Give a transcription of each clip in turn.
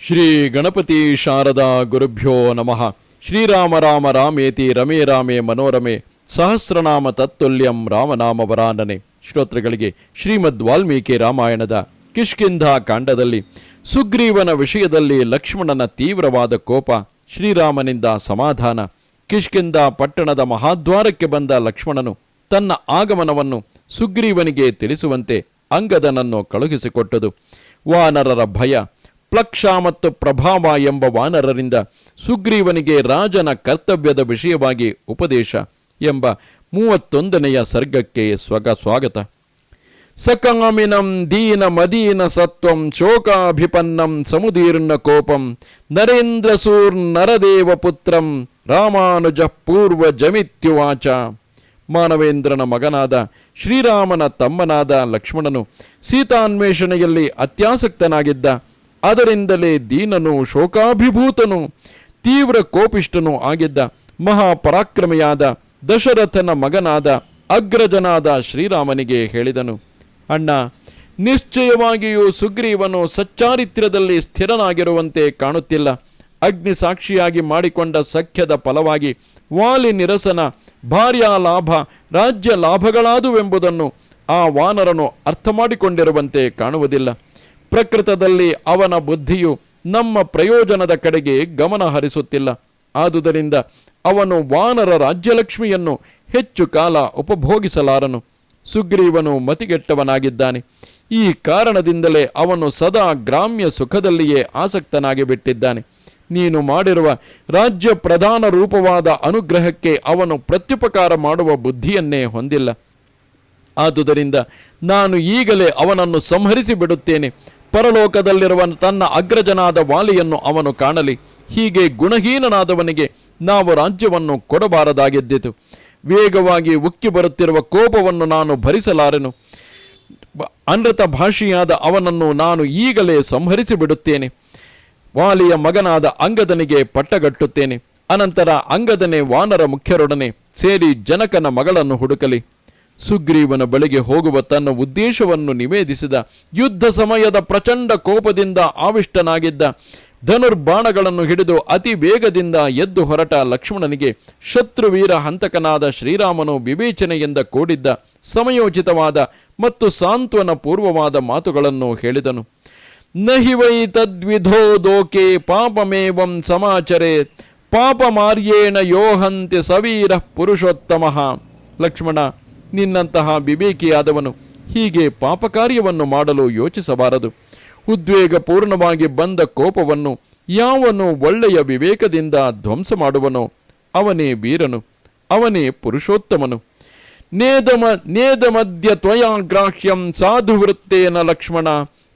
ಶ್ರೀ ಗಣಪತಿ ಶಾರದಾ ಗುರುಭ್ಯೋ ನಮಃ. ಶ್ರೀರಾಮ ರಾಮ ರಾಮೇತಿ ರಮೇ ರಾಮೇ ಮನೋರಮೆ. ಸಹಸ್ರನಾಮ ತತ್ತುಲ್ಯಂ ರಾಮನಾಮ ವರಾನನೆ. ಶ್ರೋತೃಗಳಿಗೆ ಶ್ರೀಮದ್ ವಾಲ್ಮೀಕಿ ರಾಮಾಯಣದ ಕಿಷ್ಕಿಂಧ ಕಾಂಡದಲ್ಲಿ, ಸುಗ್ರೀವನ ವಿಷಯದಲ್ಲಿ ಲಕ್ಷ್ಮಣನ ತೀವ್ರವಾದ ಕೋಪ, ಶ್ರೀರಾಮನಿಂದ ಸಮಾಧಾನ, ಕಿಷ್ಕಿಂಧ ಪಟ್ಟಣದ ಮಹಾದ್ವಾರಕ್ಕೆ ಬಂದ ಲಕ್ಷ್ಮಣನು ತನ್ನ ಆಗಮನವನ್ನು ಸುಗ್ರೀವನಿಗೆ ತಿಳಿಸುವಂತೆ ಅಂಗದನನ್ನು ಕಳುಹಿಸಿಕೊಟ್ಟದು. ವಾನರರ ಭಯ ಪ್ಲಕ್ಷ ಮತ್ತು ಪ್ರಭಾವ ಎಂಬ ವಾನರರಿಂದ ಸುಗ್ರೀವನಿಗೆ ರಾಜನ ಕರ್ತವ್ಯದ ವಿಷಯವಾಗಿ ಉಪದೇಶ ಎಂಬ ಮೂವತ್ತೊಂದನೆಯ ಸರ್ಗಕ್ಕೆ ಸ್ವಗ ಸ್ವಾಗತ. ಸಕಾಮಿನಂ ದೀನ ಮದೀನ ಸತ್ವಂ ಶೋಕಾಭಿಪನ್ನಂ ಸಮುದೀರ್ಣ ಕೋಪಂ ನರೇಂದ್ರ ಸೂರ್ ನರದೇವ ಪುತ್ರಂ ರಾಮಾನುಜ ಪೂರ್ವ ಜಮಿತ್ಯುವಾಚ. ಮಾನವೇಂದ್ರನ ಮಗನಾದ ಶ್ರೀರಾಮನ ತಮ್ಮನಾದ ಲಕ್ಷ್ಮಣನು ಸೀತಾನ್ವೇಷಣೆಯಲ್ಲಿ ಅತ್ಯಾಸಕ್ತನಾಗಿದ್ದ ಅದರಿಂದಲೇ ದೀನನು ಶೋಕಾಭಿಭೂತನು, ತೀವ್ರ ಕೋಪಿಷ್ಟನು ಆಗಿದ್ದ ಮಹಾಪರಾಕ್ರಮಿಯಾದ ದಶರಥನ ಮಗನಾದ ಅಗ್ರಜನಾದ ಶ್ರೀರಾಮನಿಗೆ ಹೇಳಿದನು, ಅಣ್ಣ, ನಿಶ್ಚಯವಾಗಿಯೂ ಸುಗ್ರೀವನು ಸಚ್ಚಾರಿತ್ರ್ಯದಲ್ಲಿ ಸ್ಥಿರನಾಗಿರುವಂತೆ ಕಾಣುತ್ತಿಲ್ಲ. ಅಗ್ನಿ ಸಾಕ್ಷಿಯಾಗಿ ಮಾಡಿಕೊಂಡ ಸಖ್ಯದ ಫಲವಾಗಿ ವಾಲಿ ನಿರಸನ ಭಾರ್ಯಾ ಲಾಭ ರಾಜ್ಯ ಲಾಭಗಳಾದುವೆಂಬುದನ್ನು ಆ ವಾನರನು ಅರ್ಥ ಮಾಡಿಕೊಂಡಿರುವಂತೆ ಕಾಣುವುದಿಲ್ಲ. ಪ್ರಕೃತದಲ್ಲಿ ಅವನ ಬುದ್ಧಿಯು ನಮ್ಮ ಪ್ರಯೋಜನದ ಕಡೆಗೆ ಗಮನ ಹರಿಸುತ್ತಿಲ್ಲ. ಆದುದರಿಂದ ಅವನು ವಾನರ ರಾಜ್ಯಲಕ್ಷ್ಮಿಯನ್ನು ಹೆಚ್ಚು ಕಾಲ ಉಪಭೋಗಿಸಲಾರನು. ಸುಗ್ರೀವನು ಮತಿಗೆಟ್ಟವನಾಗಿದ್ದಾನೆ. ಈ ಕಾರಣದಿಂದಲೇ ಅವನು ಸದಾ ಗ್ರಾಮ್ಯ ಸುಖದಲ್ಲಿಯೇ ಆಸಕ್ತನಾಗಿ ಬಿಟ್ಟಿದ್ದಾನೆ. ನೀನು ಮಾಡಿರುವ ರಾಜ್ಯ ಪ್ರಧಾನ ರೂಪವಾದ ಅನುಗ್ರಹಕ್ಕೆ ಅವನು ಪ್ರತ್ಯುಪಕಾರ ಮಾಡುವ ಬುದ್ಧಿಯನ್ನೇ ಹೊಂದಿಲ್ಲ. ಆದುದರಿಂದ ನಾನು ಈಗಲೇ ಅವನನ್ನು ಸಂಹರಿಸಿ ಬಿಡುತ್ತೇನೆ. ಪರಲೋಕದಲ್ಲಿರುವ ತನ್ನ ಅಗ್ರಜನಾದ ವಾಲಿಯನ್ನು ಅವನು ಕಾಣಲಿ. ಹೀಗೆ ಗುಣಹೀನನಾದವನಿಗೆ ನಾವು ರಾಜ್ಯವನ್ನು ಕೊಡಬಾರದಾಗಿದ್ದಿತು. ವೇಗವಾಗಿ ಉಕ್ಕಿ ಬರುತ್ತಿರುವ ಕೋಪವನ್ನು ನಾನು ಭರಿಸಲಾರೆನು. ಅನೃತ ಭಾಷೆಯಾದ ಅವನನ್ನು ನಾನು ಈಗಲೇ ಸಂಹರಿಸಿ ಬಿಡುತ್ತೇನೆ ವಾಲಿಯ ಮಗನಾದ ಅಂಗದನಿಗೆ ಪಟ್ಟಗಟ್ಟುತ್ತೇನೆ. ಅನಂತರ ಅಂಗದನೆ ವಾನರ ಮುಖ್ಯರೊಡನೆ ಸೇರಿ ಜನಕನ ಮಗಳನ್ನು ಹುಡುಕಲಿ. ಸುಗ್ರೀವನ ಬಳಿಗೆ ಹೋಗುವ ತನ್ನ ಉದ್ದೇಶವನ್ನು ನಿವೇದಿಸಿದ ಯುದ್ಧ ಸಮಯದ ಪ್ರಚಂಡ ಕೋಪದಿಂದ ಆವಿಷ್ಟನಾಗಿದ್ದ ಧನುರ್ಬಾಣಗಳನ್ನು ಹಿಡಿದು ಅತಿ ವೇಗದಿಂದ ಎದ್ದು ಹೊರಟ ಲಕ್ಷ್ಮಣನಿಗೆ ಶತ್ರುವೀರ ಹಂತಕನಾದ ಶ್ರೀರಾಮನು ವಿವೇಚನೆಯಿಂದ ಕೂಡಿದ್ದ ಸಮಯೋಚಿತವಾದ ಮತ್ತು ಸಾಂತ್ವನ ಪೂರ್ವವಾದ ಮಾತುಗಳನ್ನು ಹೇಳಿದನು. ನಹಿ ವೈ ತದ್ವಿಧೋ ದೋಕೆ ಪಾಪಮೇವಂ ಸಮಾಚರೆ, ಪಾಪಮಾರ್ಯೇಣ ಯೋಹಂತಿ ಸವೀರ ಪುರುಷೋತ್ತಮ. ಲಕ್ಷ್ಮಣ ನಿನ್ನಂತಹ ವಿವೇಕಿಯಾದವನು ಹೀಗೆ ಪಾಪಕಾರ್ಯವನ್ನು ಮಾಡಲು ಯೋಚಿಸಬಾರದು. ಉದ್ವೇಗಪೂರ್ಣವಾಗಿ ಬಂದ ಕೋಪವನ್ನು ಯಾವನು ಒಳ್ಳೆಯ ವಿವೇಕದಿಂದ ಧ್ವಂಸ ಮಾಡುವನೋ ಅವನೇ ವೀರನು, ಅವನೇ ಪುರುಷೋತ್ತಮನು. ನೇದಮ, ನೇದಮದ್ಯ ತ್ವಯಾಗ್ರಾಹ್ಯಂ ಸಾಧುವೃತ್ತೇನ ಲಕ್ಷ್ಮಣ,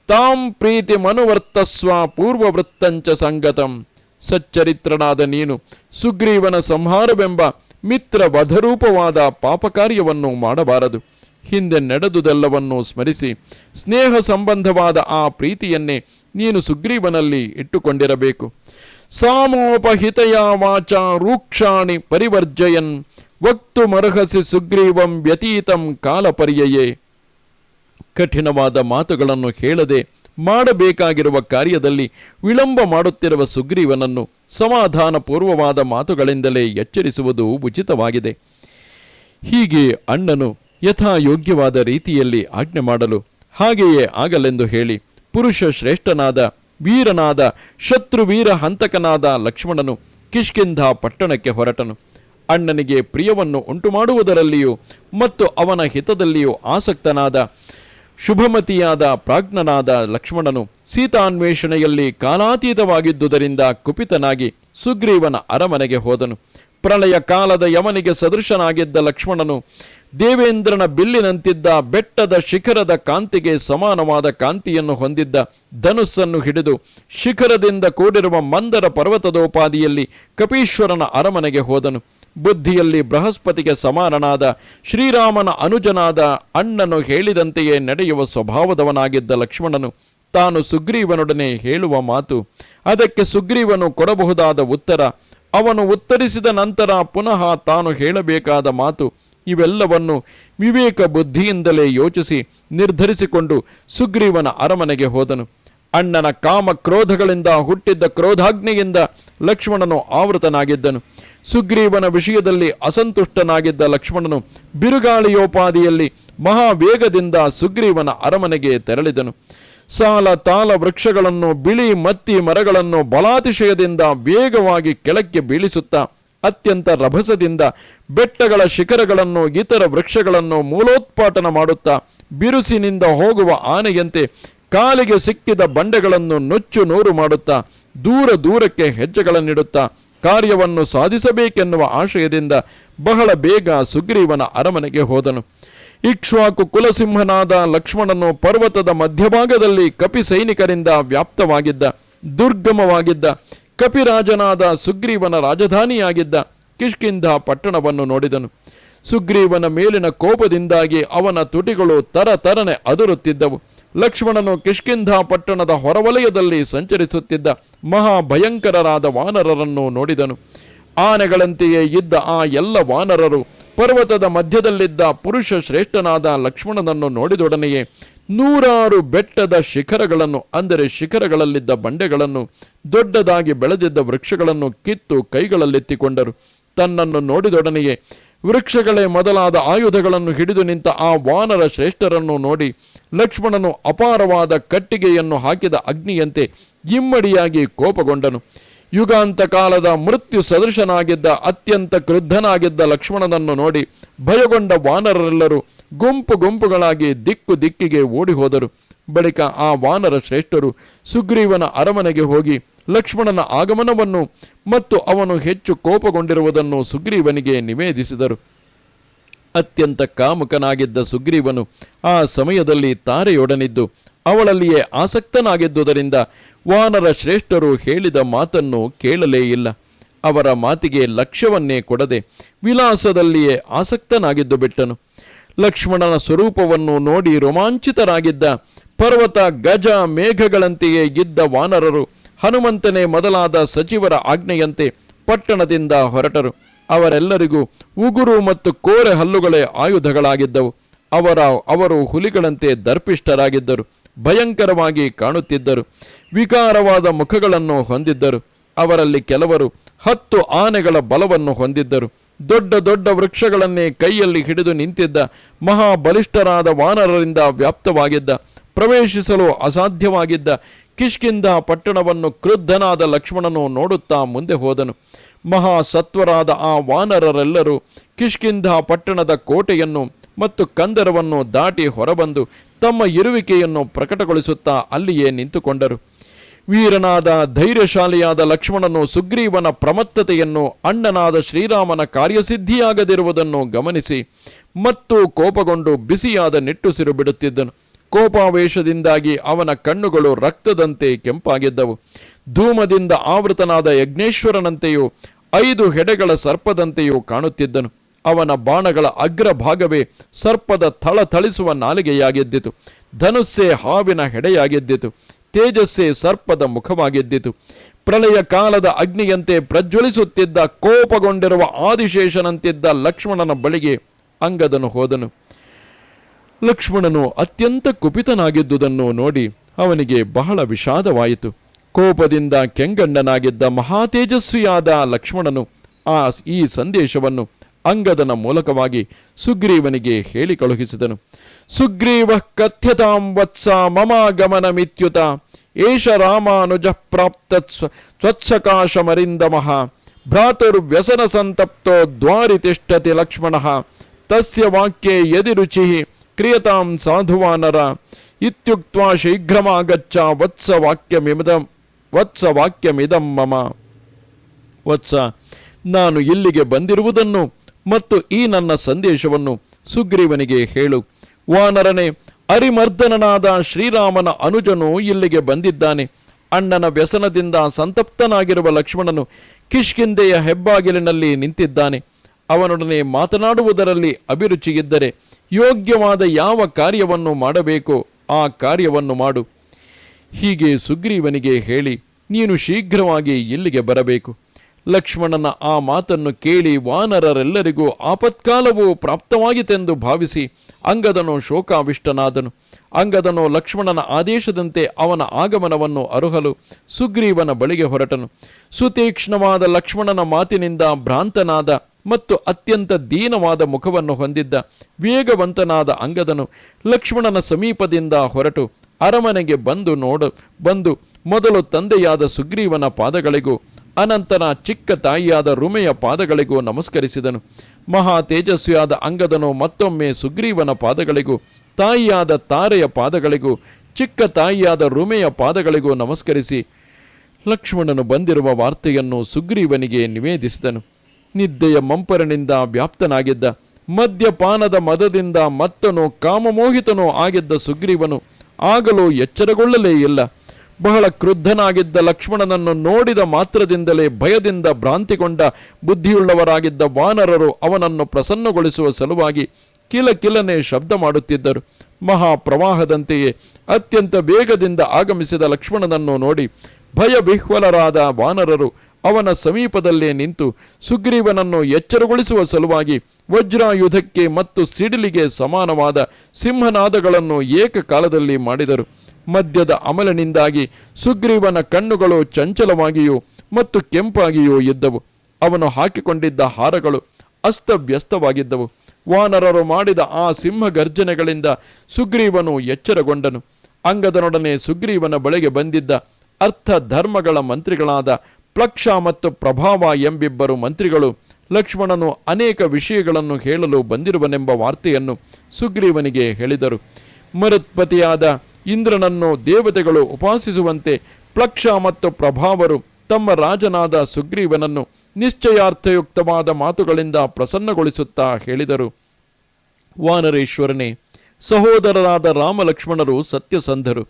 ತಾಂ ಪ್ರೀತಿ ಮನುವರ್ತಸ್ವ ಪೂರ್ವವೃತ್ತಂಚ ಸಂಗತಂ. ಸಚ್ಚರಿತ್ರನಾದ ನೀನು ಸುಗ್ರೀವನ ಸಂಹಾರವೆಂಬ ಮಿತ್ರ ವಧರೂಪವಾದ ಪಾಪಕಾರ್ಯವನ್ನು ಮಾಡಬಾರದು. ಹಿಂದೆ ನಡೆದುದೆಲ್ಲವನ್ನು ಸ್ಮರಿಸಿ, ಸ್ನೇಹ ಸಂಬಂಧವಾದ ಆ ಪ್ರೀತಿಯನ್ನೇ ನೀನು ಸುಗ್ರೀವನಲ್ಲಿ ಇಟ್ಟುಕೊಂಡಿರಬೇಕು. ಸಾಮೋಪಹಿತಯ ವಾಚ ರೂಕ್ಷಾಣಿ ಪರಿವರ್ಜಯನ್ ವಕ್ತು ಮರಹಸಿ ಸುಗ್ರೀವಂ ವ್ಯತೀತಂ ಕಾಲಪರ್ಯಯೇ. ಕಠಿಣವಾದ ಮಾತುಗಳನ್ನು ಹೇಳದೆ ಮಾಡಬೇಕಾಗಿರುವ ಕಾರ್ಯದಲ್ಲಿ ವಿಳಂಬ ಮಾಡುತ್ತಿರುವ ಸುಗ್ರೀವನನ್ನು ಸಮಾಧಾನಪೂರ್ವವಾದ ಮಾತುಗಳಿಂದಲೇ ಎಚ್ಚರಿಸುವುದು ಉಚಿತವಾಗಿದೆ. ಹೀಗೆ ಅಣ್ಣನು ಯಥಾಯೋಗ್ಯವಾದ ರೀತಿಯಲ್ಲಿ ಆಜ್ಞೆ ಮಾಡಲು ಹಾಗೆಯೇ ಆಗಲೆಂದು ಹೇಳಿ ಪುರುಷ ಶ್ರೇಷ್ಠನಾದ, ವೀರನಾದ, ಶತ್ರುವೀರ ಹಂತಕನಾದ ಲಕ್ಷ್ಮಣನು ಕಿಷ್ಕಿಂಧ ಪಟ್ಟಣಕ್ಕೆ ಹೊರಟನು. ಅಣ್ಣನಿಗೆ ಪ್ರಿಯವನ್ನು ಉಂಟುಮಾಡುವುದರಲ್ಲಿಯೂ ಮತ್ತು ಅವನ ಹಿತದಲ್ಲಿಯೂ ಆಸಕ್ತನಾದ ಶುಭಮತಿಯಾದ ಪ್ರಾಜ್ಞನಾದ ಲಕ್ಷ್ಮಣನು ಸೀತಾನ್ವೇಷಣೆಯಲ್ಲಿ ಕಾಲಾತೀತವಾಗಿದ್ದುದರಿಂದ ಕುಪಿತನಾಗಿ ಸುಗ್ರೀವನ ಅರಮನೆಗೆ ಹೋದನು. ಪ್ರಳಯ ಕಾಲದ ಯಮನಿಗೆ ಸದೃಶನಾಗಿದ್ದ ಲಕ್ಷ್ಮಣನು ದೇವೇಂದ್ರನ ಬಿಲ್ಲಿನಂತಿದ್ದ ಬೆಟ್ಟದ ಶಿಖರದ ಕಾಂತಿಗೆ ಸಮಾನವಾದ ಕಾಂತಿಯನ್ನು ಹೊಂದಿದ್ದ ಧನುಸ್ಸನ್ನು ಹಿಡಿದು ಶಿಖರದಿಂದ ಕೂಡಿರುವ ಮಂದರ ಪರ್ವತದೋಪಾದಿಯಲ್ಲಿ ಕಪೀಶ್ವರನ ಅರಮನೆಗೆ ಹೋದನು. ಬುದ್ಧಿಯಲ್ಲಿ ಬೃಹಸ್ಪತಿಗೆ ಸಮಾನನಾದ ಶ್ರೀರಾಮನ ಅನುಜನಾದ ಅಣ್ಣನು ಹೇಳಿದಂತೆಯೇ ನಡೆಯುವ ಸ್ವಭಾವದವನಾಗಿದ್ದ ಲಕ್ಷ್ಮಣನು ತಾನು ಸುಗ್ರೀವನೊಡನೆ ಹೇಳುವ ಮಾತು. ಅದಕ್ಕೆ ಸುಗ್ರೀವನು ಕೊಡಬಹುದಾದ ಉತ್ತರ, ಅವನು ಉತ್ತರಿಸಿದ ನಂತರ ಪುನಃ ತಾನು ಹೇಳಬೇಕಾದ ಮಾತು ಇವೆಲ್ಲವನ್ನು ವಿವೇಕ ಬುದ್ಧಿಯಿಂದಲೇ ಯೋಚಿಸಿ ನಿರ್ಧರಿಸಿಕೊಂಡು ಸುಗ್ರೀವನ ಅರಮನೆಗೆ ಹೋದನು. ಅಣ್ಣನ ಕಾಮ ಕ್ರೋಧಗಳಿಂದ ಹುಟ್ಟಿದ್ದ ಕ್ರೋಧಾಗ್ನಿಯಿಂದ ಲಕ್ಷ್ಮಣನು ಆವೃತನಾಗಿದ್ದನು. ಸುಗ್ರೀವನ ವಿಷಯದಲ್ಲಿ ಅಸಂತುಷ್ಟನಾಗಿದ್ದ ಲಕ್ಷ್ಮಣನು ಬಿರುಗಾಳಿಯೋಪಾದಿಯಲ್ಲಿ ಮಹಾವೇಗದಿಂದ ಸುಗ್ರೀವನ ಅರಮನೆಗೆ ತೆರಳಿದನು. ಸಾಲ ತಾಲ ವೃಕ್ಷಗಳನ್ನು, ಬಿಳಿ ಮತ್ತಿ ಮರಗಳನ್ನು ಬಲಾತಿಶಯದಿಂದ ವೇಗವಾಗಿ ಕೆಳಕ್ಕೆ ಬೀಳಿಸುತ್ತಾ, ಅತ್ಯಂತ ರಭಸದಿಂದ ಬೆಟ್ಟಗಳ ಶಿಖರಗಳನ್ನು, ಇತರ ವೃಕ್ಷಗಳನ್ನು ಮೂಲೋತ್ಪಾಟನ ಮಾಡುತ್ತಾ, ಬಿರುಸಿನಿಂದ ಹೋಗುವ ಆನೆಯಂತೆ ಕಾಲಿಗೆ ಸಿಕ್ಕಿದ ಬಂಡೆಗಳನ್ನು ನುಚ್ಚು ನೂರು ಮಾಡುತ್ತಾ, ದೂರ ದೂರಕ್ಕೆ ಹೆಜ್ಜೆಗಳನ್ನಿಡುತ್ತಾ ಕಾರ್ಯವನ್ನು ಸಾಧಿಸಬೇಕೆನ್ನುವ ಆಶಯದಿಂದ ಬಹಳ ಬೇಗ ಸುಗ್ರೀವನ ಅರಮನೆಗೆ ಹೋದನು. ಇಕ್ಷ್ವಾಕು ಕುಲಸಿಂಹನಾದ ಲಕ್ಷ್ಮಣನು ಪರ್ವತದ ಮಧ್ಯಭಾಗದಲ್ಲಿ ಕಪಿ ಸೈನಿಕರಿಂದ ವ್ಯಾಪ್ತವಾಗಿದ್ದ, ದುರ್ಗಮವಾಗಿದ್ದ, ಕಪಿರಾಜನಾದ ಸುಗ್ರೀವನ ರಾಜಧಾನಿಯಾಗಿದ್ದ ಕಿಷ್ಕಿಂಧ ಪಟ್ಟಣವನ್ನು ನೋಡಿದನು. ಸುಗ್ರೀವನ ಮೇಲಿನ ಕೋಪದಿಂದಾಗಿ ಅವನ ತುಟಿಗಳು ತರತರನೆ ಅದುರುತ್ತಿದ್ದವು. ಲಕ್ಷ್ಮಣನು ಕಿಷ್ಕಿಂಧ ಪಟ್ಟಣದ ಹೊರವಲಯದಲ್ಲಿ ಸಂಚರಿಸುತ್ತಿದ್ದ ಮಹಾಭಯಂಕರರಾದ ವಾನರರನ್ನು ನೋಡಿದನು. ಆನೆಗಳಂತೆಯೇ ಇದ್ದ ಆ ಎಲ್ಲ ವಾನರರು ಪರ್ವತದ ಮಧ್ಯದಲ್ಲಿದ್ದ ಪುರುಷ ಶ್ರೇಷ್ಠನಾದ ಲಕ್ಷ್ಮಣನನ್ನು ನೋಡಿದೊಡನೆಯೇ ನೂರಾರು ಬೆಟ್ಟದ ಶಿಖರಗಳನ್ನು, ಅಂದರೆ ಶಿಖರಗಳಲ್ಲಿದ್ದ ಬಂಡೆಗಳನ್ನು, ದೊಡ್ಡದಾಗಿ ಬೆಳೆದಿದ್ದ ವೃಕ್ಷಗಳನ್ನು ಕಿತ್ತು ಕೈಗಳಲ್ಲೆತ್ತಿಕೊಂಡರು. ತನ್ನನ್ನು ನೋಡಿದೊಡನೆಯೇ ವೃಕ್ಷಗಳೇ ಮೊದಲಾದ ಆಯುಧಗಳನ್ನು ಹಿಡಿದು ನಿಂತ ಆ ವಾನರ ಶ್ರೇಷ್ಠರನ್ನು ನೋಡಿ ಲಕ್ಷ್ಮಣನು ಅಪಾರವಾದ ಕಟ್ಟಿಗೆಯನ್ನು ಹಾಕಿದ ಅಗ್ನಿಯಂತೆ ಇಮ್ಮಡಿಯಾಗಿ ಕೋಪಗೊಂಡನು. ಯುಗಾಂತ ಕಾಲದ ಮೃತ್ಯು ಸದೃಶನಾಗಿದ್ದ, ಅತ್ಯಂತ ಕ್ರುದ್ಧನಾಗಿದ್ದ ಲಕ್ಷ್ಮಣನನ್ನು ನೋಡಿ ಭಯಗೊಂಡ ವಾನರರೆಲ್ಲರೂ ಗುಂಪು ಗುಂಪುಗಳಾಗಿ ದಿಕ್ಕು ದಿಕ್ಕಿಗೆ ಓಡಿ ಹೋದರು ಬಳಿಕ ಆ ವಾನರ ಶ್ರೇಷ್ಠರು ಸುಗ್ರೀವನ ಅರಮನೆಗೆ ಹೋಗಿ ಲಕ್ಷ್ಮಣನ ಆಗಮನವನ್ನು ಮತ್ತು ಅವನು ಹೆಚ್ಚು ಕೋಪಗೊಂಡಿರುವುದನ್ನು ಸುಗ್ರೀವನಿಗೆ ನಿವೇದಿಸಿದರು. ಅತ್ಯಂತ ಕಾಮುಕನಾಗಿದ್ದ ಸುಗ್ರೀವನು ಆ ಸಮಯದಲ್ಲಿ ತಾರೆಯೊಡನಿದ್ದು, ಅವಳಲ್ಲಿಯೇ ಆಸಕ್ತನಾಗಿದ್ದುದರಿಂದ ವಾನರ ಶ್ರೇಷ್ಠರು ಹೇಳಿದ ಮಾತನ್ನು ಕೇಳಲೇ ಇಲ್ಲ. ಅವರ ಮಾತಿಗೆ ಲಕ್ಷ್ಯವನ್ನೇ ಕೊಡದೆ ವಿಲಾಸದಲ್ಲಿಯೇ ಆಸಕ್ತನಾಗಿದ್ದು ಬಿಟ್ಟನು. ಲಕ್ಷ್ಮಣನ ಸ್ವರೂಪವನ್ನು ನೋಡಿ ರೋಮಾಂಚಿತರಾಗಿದ್ದ ಪರ್ವತ ಗಜ ಮೇಘಗಳಂತೆಯೇ ಇದ್ದ ವಾನರರು ಹನುಮಂತನೇ ಮೊದಲಾದ ಸಚಿವರ ಆಜ್ಞೆಯಂತೆ ಪಟ್ಟಣದಿಂದ ಹೊರಟರು. ಅವರೆಲ್ಲರಿಗೂ ಉಗುರು ಮತ್ತು ಕೋರೆ ಹಲ್ಲುಗಳೇ ಆಯುಧಗಳಾಗಿದ್ದವು. ಅವರ, ಅವರು ಹುಲಿಗಳಂತೆ ದರ್ಪಿಷ್ಟರಾಗಿದ್ದರು ಭಯಂಕರವಾಗಿ ಕಾಣುತ್ತಿದ್ದರು. ವಿಕಾರವಾದ ಮುಖಗಳನ್ನು ಹೊಂದಿದ್ದರು. ಅವರಲ್ಲಿ ಕೆಲವರು ಹತ್ತು ಆನೆಗಳ ಬಲವನ್ನು ಹೊಂದಿದ್ದರು. ದೊಡ್ಡ ದೊಡ್ಡ ವೃಕ್ಷಗಳನ್ನೇ ಕೈಯಲ್ಲಿ ಹಿಡಿದು ನಿಂತಿದ್ದ ಮಹಾಬಲಿಷ್ಠರಾದ ವಾನರರಿಂದ ವ್ಯಾಪ್ತವಾಗಿದ್ದ, ಪ್ರವೇಶಿಸಲು ಅಸಾಧ್ಯವಾಗಿದ್ದ ಕಿಷ್ಕಿಂದ ಪಟ್ಟಣವನ್ನು ಕ್ರುದ್ಧನಾದ ಲಕ್ಷ್ಮಣನು ನೋಡುತ್ತಾ ಮುಂದೆ ಹೋದನು. ಮಹಾಸತ್ವರಾದ ಆ ವಾನರರೆಲ್ಲರೂ ಕಿಷ್ಕಿಂಧ ಪಟ್ಟಣದ ಕೋಟೆಯನ್ನು ಮತ್ತು ಕಂದರವನ್ನು ದಾಟಿ ಹೊರಬಂದು ತಮ್ಮ ಇರುವಿಕೆಯನ್ನು ಪ್ರಕಟಗೊಳಿಸುತ್ತಾ ಅಲ್ಲಿಯೇ ನಿಂತುಕೊಂಡರು. ವೀರನಾದ ಧೈರ್ಯಶಾಲಿಯಾದ ಲಕ್ಷ್ಮಣನು ಸುಗ್ರೀವನ ಪ್ರಮತ್ತತೆಯನ್ನು ಅಣ್ಣನಾದ ಶ್ರೀರಾಮನ ಕಾರ್ಯಸಿದ್ಧಿಯಾಗದಿರುವುದನ್ನು ಗಮನಿಸಿ ಮತ್ತು ಕೋಪಗೊಂಡು ಬಿಸಿಯಾದ ನಿಟ್ಟುಸಿರು ಬಿಡುತ್ತಿದ್ದನು. ಕೋಪಾವೇಶದಿಂದಾಗಿ ಅವನ ಕಣ್ಣುಗಳು ರಕ್ತದಂತೆ ಕೆಂಪಾಗಿದ್ದವು. ಧೂಮದಿಂದ ಆವೃತನಾದ ಯಜ್ಞೇಶ್ವರನಂತೆಯೂ ಐದು ಹೆಡೆಗಳ ಸರ್ಪದಂತೆಯೂ ಕಾಣುತ್ತಿದ್ದನು. ಅವನ ಬಾಣಗಳ ಅಗ್ರಭಾಗವೇ ಸರ್ಪದ ಥಳಥಳಿಸುವ ನಾಲಿಗೆಯಾಗಿದ್ದಿತು. ಧನುಸ್ಸೇ ಹಾವಿನ ಹೆಡೆಯಾಗಿದ್ದಿತು. ತೇಜಸ್ಸೇ ಸರ್ಪದ ಮುಖವಾಗಿದ್ದಿತು. ಪ್ರಳಯ ಕಾಲದ ಅಗ್ನಿಯಂತೆ ಪ್ರಜ್ವಲಿಸುತ್ತಿದ್ದ ಕೋಪಗೊಂಡಿರುವ ಆದಿಶೇಷನಂತಿದ್ದ ಲಕ್ಷ್ಮಣನ ಬಳಿಗೆ ಅಂಗದನು ಹೋದನು. ಲಕ್ಷ್ಮಣನು ಅತ್ಯಂತ ಕುಪಿತನಾಗಿದ್ದುದನ್ನು ನೋಡಿ ಅವನಿಗೆ ಬಹಳ ವಿಷಾದವಾಯಿತು. ಕೋಪದಿಂದ ಕೆಂಗಣ್ಣನಾಗಿದ್ದ ಮಹಾತೇಜಸ್ವಿಯಾದ ಲಕ್ಷ್ಮಣನು ಆ ಈ ಸಂದೇಶವನ್ನು ಅಂಗದನ ಮೂಲಕವಾಗಿ ಸುಗ್ರೀವನಿಗೆ ಹೇಳಿ ಕಳುಹಿಸಿದನು. ಸುಗ್ರೀವ ಕಥ್ಯತಾಂ ವತ್ಸ ಮಮಾಗಮನಮಿತ್ಯುತ, ಏಷ ರಾಮಾನುಜ ಪ್ರಾಪ್ತ ಸ್ವತ್ಸಕಾಶಮರಿಂದಮಃ ಭ್ರಾತುರ್ವ್ಯಸನ ಸಂತಪ್ತೋ ದ್ವಾರಿ ತಿಷ್ಠತಿ ಲಕ್ಷ್ಮಣ, ತಸ್ಯ ವಾಕ್ಯೆ ಯದಿ ರುಚಿ ಕ್ರಿಯತಾಂ ಸಾಧುವಾನರ. ಇತ್ಯುಕ್ತ ಶೀಘ್ರಮಾಗಚ್ಚ, ವತ್ಸ ವಾಕ್ಯಮಿದ ವತ್ಸ ವಾಕ್ಯಮಿದಂ ಮಮ. ವತ್ಸ, ನಾನು ಇಲ್ಲಿಗೆ ಬಂದಿರುವುದನ್ನು ಮತ್ತು ಈ ನನ್ನ ಸಂದೇಶವನ್ನು ಸುಗ್ರೀವನಿಗೆ ಹೇಳು. ವಾನರನೇ, ಅರಿಮರ್ದನನಾದ ಶ್ರೀರಾಮನ ಅನುಜನು ಇಲ್ಲಿಗೆ ಬಂದಿದ್ದಾನೆ. ಅಣ್ಣನ ವ್ಯಸನದಿಂದ ಸಂತಪ್ತನಾಗಿರುವ ಲಕ್ಷ್ಮಣನು ಕಿಷ್ಕಿಂದೆಯ ಹೆಬ್ಬಾಗಿಲಿನಲ್ಲಿ ನಿಂತಿದ್ದಾನೆ. ಅವನೊಡನೆ ಮಾತನಾಡುವುದರಲ್ಲಿ ಅಭಿರುಚಿಯಿದ್ದರೆ ಯೋಗ್ಯವಾದ ಯಾವ ಕಾರ್ಯವನ್ನು ಮಾಡಬೇಕೋ, ಆ ಕಾರ್ಯವನ್ನು ಮಾಡು. ಹೀಗೆ ಸುಗ್ರೀವನಿಗೆ ಹೇಳಿ, ನೀನು ಶೀಘ್ರವಾಗಿ ಇಲ್ಲಿಗೆ ಬರಬೇಕು. ಲಕ್ಷ್ಮಣನ ಆ ಮಾತನ್ನು ಕೇಳಿ ವಾನರರೆಲ್ಲರಿಗೂ ಆಪತ್ಕಾಲವು ಪ್ರಾಪ್ತವಾಗಿತೆಂದು ಭಾವಿಸಿ ಅಂಗದನು ಶೋಕಾವಿಷ್ಟನಾದನು. ಅಂಗದನು ಲಕ್ಷ್ಮಣನ ಆದೇಶದಂತೆ ಅವನ ಆಗಮನವನ್ನು ಅರುಹಲು ಸುಗ್ರೀವನ ಬಳಿಗೆ ಹೊರಟನು. ಸುತೀಕ್ಷ್ಣವಾದ ಲಕ್ಷ್ಮಣನ ಮಾತಿನಿಂದ ಭ್ರಾಂತನಾದ ಮತ್ತು ಅತ್ಯಂತ ದೀನವಾದ ಮುಖವನ್ನು ಹೊಂದಿದ್ದ ವೇಗವಂತನಾದ ಅಂಗದನು ಲಕ್ಷ್ಮಣನ ಸಮೀಪದಿಂದ ಹೊರಟು ಅರಮನೆಗೆ ಬಂದು ನೋಡ, ಬಂದು ಮೊದಲು ತಂದೆಯಾದ ಸುಗ್ರೀವನ ಪಾದಗಳಿಗೂ ಅನಂತರ ಚಿಕ್ಕ ತಾಯಿಯಾದ ರುಮೆಯ ಪಾದಗಳಿಗೂ ನಮಸ್ಕರಿಸಿದನು. ಮಹಾ ತೇಜಸ್ವಿಯಾದ ಅಂಗದನು ಮತ್ತೊಮ್ಮೆ ಸುಗ್ರೀವನ ಪಾದಗಳಿಗೂ, ತಾಯಿಯಾದ ತಾರೆಯ ಪಾದಗಳಿಗೂ, ಚಿಕ್ಕ ತಾಯಿಯಾದ ರುಮೆಯ ಪಾದಗಳಿಗೂ ನಮಸ್ಕರಿಸಿ, ಲಕ್ಷ್ಮಣನು ಬಂದಿರುವ ವಾರ್ತೆಯನ್ನು ಸುಗ್ರೀವನಿಗೆ ನಿವೇದಿಸಿದನು. ನಿದ್ದೆಯ ಮಂಪರನಿಂದ ವ್ಯಾಪ್ತನಾಗಿದ್ದ, ಮದ್ಯಪಾನದ ಮದದಿಂದ ಮತ್ತನೋ ಕಾಮಮೋಹಿತನೋ ಆಗಿದ್ದ ಸುಗ್ರೀವನು ಆಗಲೂ ಎಚ್ಚರಗೊಳ್ಳಲೇ ಇಲ್ಲ. ಬಹಳ ಕ್ರುದ್ಧನಾಗಿದ್ದ ಲಕ್ಷ್ಮಣನನ್ನು ನೋಡಿದ ಮಾತ್ರದಿಂದಲೇ ಭಯದಿಂದ ಭ್ರಾಂತಿಗೊಂಡ, ಬುದ್ಧಿಯುಳ್ಳವರಾಗಿದ್ದ ವಾನರರು ಅವನನ್ನು ಪ್ರಸನ್ನಗೊಳಿಸುವ ಸಲುವಾಗಿ ಕಿಲ ಕಿಲನೆ ಶಬ್ದ ಮಾಡುತ್ತಿದ್ದರು. ಮಹಾಪ್ರವಾಹದಂತೆಯೇ ಅತ್ಯಂತ ವೇಗದಿಂದ ಆಗಮಿಸಿದ ಲಕ್ಷ್ಮಣನನ್ನು ನೋಡಿ ಭಯವಿಹ್ವಲರಾದ ವಾನರರು ಅವನ ಸಮೀಪದಲ್ಲೇ ನಿಂತು ಸುಗ್ರೀವನನ್ನು ಎಚ್ಚರಗೊಳಿಸುವ ಸಲುವಾಗಿ ವಜ್ರಾಯುಧಕ್ಕೆ ಮತ್ತು ಸಿಡಿಲಿಗೆ ಸಮಾನವಾದ ಸಿಂಹನಾದಗಳನ್ನು ಏಕಕಾಲದಲ್ಲಿ ಮಾಡಿದರು. ಮದ್ಯದ ಅಮಲನಿಂದಾಗಿ ಸುಗ್ರೀವನ ಕಣ್ಣುಗಳು ಚಂಚಲವಾಗಿಯೂ ಮತ್ತು ಕೆಂಪಾಗಿಯೂ ಇದ್ದವು. ಅವನು ಹಾಕಿಕೊಂಡಿದ್ದ ಹಾರಗಳು ಅಸ್ತವ್ಯಸ್ತವಾಗಿದ್ದವು. ವಾನರರು ಮಾಡಿದ ಆ ಸಿಂಹ ಗರ್ಜನೆಗಳಿಂದ ಸುಗ್ರೀವನು ಎಚ್ಚರಗೊಂಡನು. ಅಂಗದನೊಡನೆ ಸುಗ್ರೀವನ ಬಳಿಗೆ ಬಂದಿದ್ದ ಅರ್ಥ ಧರ್ಮಗಳ ಮಂತ್ರಿಗಳಾದ ಪ್ಲಕ್ಷ ಮತ್ತು ಪ್ರಭಾವ ಎಂಬಿಬ್ಬರು ಮಂತ್ರಿಗಳು ಲಕ್ಷ್ಮಣನು ಅನೇಕ ವಿಷಯಗಳನ್ನು ಹೇಳಲು ಬಂದಿರುವನೆಂಬ ವಾರ್ತೆಯನ್ನು ಸುಗ್ರೀವನಿಗೆ ಹೇಳಿದರು. ಮರುತ್ಪತಿಯಾದ ಇಂದ್ರನನ್ನು ದೇವತೆಗಳು ಉಪಾಸಿಸುವಂತೆ ಪ್ಲಕ್ಷ ಮತ್ತು ಪ್ರಭಾವರು ತಮ್ಮ ರಾಜನಾದ ಸುಗ್ರೀವನನ್ನು ನಿಶ್ಚಯಾರ್ಥಯುಕ್ತವಾದ ಮಾತುಗಳಿಂದ ಪ್ರಸನ್ನಗೊಳಿಸುತ್ತಾ ಹೇಳಿದರು. ವಾನರೇಶ್ವರನೇ, ಸಹೋದರರಾದ ರಾಮಲಕ್ಷ್ಮಣರು ಸತ್ಯಸಂಧರು,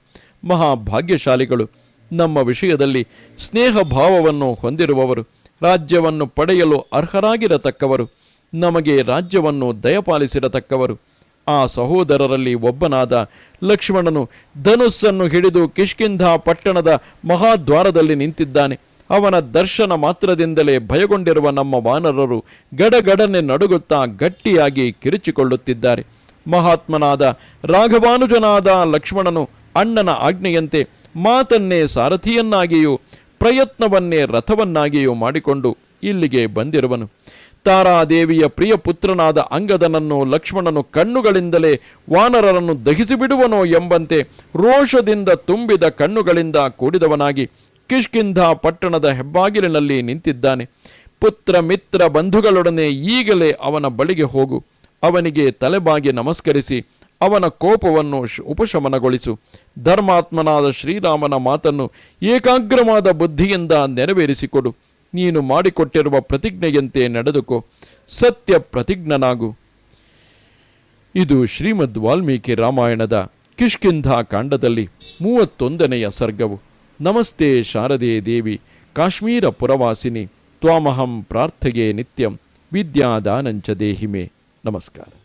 ಮಹಾಭಾಗ್ಯಶಾಲಿಗಳು ನಮ್ಮ ವಿಷಯದಲ್ಲಿ ಸ್ನೇಹ ಭಾವವನ್ನು ಹೊಂದಿರುವವರು, ರಾಜ್ಯವನ್ನು ಪಡೆಯಲು ಅರ್ಹರಾಗಿರತಕ್ಕವರು, ನಮಗೆ ರಾಜ್ಯವನ್ನು ದಯಪಾಲಿಸಿರತಕ್ಕವರು. ಆ ಸಹೋದರರಲ್ಲಿ ಒಬ್ಬನಾದ ಲಕ್ಷ್ಮಣನು ಧನುಸ್ಸನ್ನು ಹಿಡಿದು ಕಿಷ್ಕಿಂಧ ಪಟ್ಟಣದ ಮಹಾದ್ವಾರದಲ್ಲಿ ನಿಂತಿದ್ದಾನೆ. ಅವನ ದರ್ಶನ ಮಾತ್ರದಿಂದಲೇ ಭಯಗೊಂಡಿರುವ ನಮ್ಮ ವಾನರರು ಗಡಗಡನೆ ನಡುಗುತ್ತಾ ಗಟ್ಟಿಯಾಗಿ ಕಿರಿಚಿಕೊಳ್ಳುತ್ತಿದ್ದಾರೆ. ಮಹಾತ್ಮನಾದ ರಾಘವಾನುಜನಾದ ಲಕ್ಷ್ಮಣನು ಅಣ್ಣನ ಆಜ್ಞೆಯಂತೆ ಮಾತನ್ನೇ ಸಾರಥಿಯನ್ನಾಗಿಯೂ, ಪ್ರಯತ್ನವನ್ನೇ ರಥವನ್ನಾಗಿಯೂ ಮಾಡಿಕೊಂಡು ಇಲ್ಲಿಗೆ ಬಂದಿರುವನು. ತಾರಾದೇವಿಯ ಪ್ರಿಯ ಪುತ್ರನಾದ ಅಂಗದನನ್ನು, ಲಕ್ಷ್ಮಣನು ಕಣ್ಣುಗಳಿಂದಲೇ ವಾನರರನ್ನು ದಹಿಸಿಬಿಡುವನೋ ಎಂಬಂತೆ ರೋಷದಿಂದ ತುಂಬಿದ ಕಣ್ಣುಗಳಿಂದ ಕೂಡಿದವನಾಗಿ ಕಿಷ್ಕಿಂಧ ಪಟ್ಟಣದ ಹೆಬ್ಬಾಗಿಲಿನಲ್ಲಿ ನಿಂತಿದ್ದಾನೆ. ಪುತ್ರ ಮಿತ್ರ ಬಂಧುಗಳೊಡನೆ ಈಗಲೇ ಅವನ ಬಳಿಗೆ ಹೋಗು. ಅವನಿಗೆ ತಲೆಬಾಗಿ ನಮಸ್ಕರಿಸಿ ಅವನ ಕೋಪವನ್ನು ಉಪಶಮನಗೊಳಿಸು. ಧರ್ಮಾತ್ಮನಾದ ಶ್ರೀರಾಮನ ಮಾತನ್ನು ಏಕಾಗ್ರವಾದ ಬುದ್ಧಿಯಿಂದ ನೆರವೇರಿಸಿಕೊಡು. ನೀನು ಮಾಡಿಕೊಟ್ಟಿರುವ ಪ್ರತಿಜ್ಞೆಯಂತೆ ನಡೆದುಕೋ. ಸತ್ಯ ಪ್ರತಿಜ್ಞನಾಗು. ಇದು ಶ್ರೀಮದ್ ವಾಲ್ಮೀಕಿ ರಾಮಾಯಣದ ಕಿಷ್ಕಿಂಧಾ ಕಾಂಡದಲ್ಲಿ ಮೂವತ್ತೊಂದನೆಯ ಸರ್ಗವು. ನಮಸ್ತೆ ಶಾರದೆ ದೇವಿ, ಕಾಶ್ಮೀರ ಪುರವಾಸಿನಿ, ತ್ವಾಮಹಂ ಪ್ರಾರ್ಥಗೆ ನಿತ್ಯಂ, ವಿದ್ಯಾದಾನಂಚ ದೇಹಿಮೆ. ನಮಸ್ಕಾರ.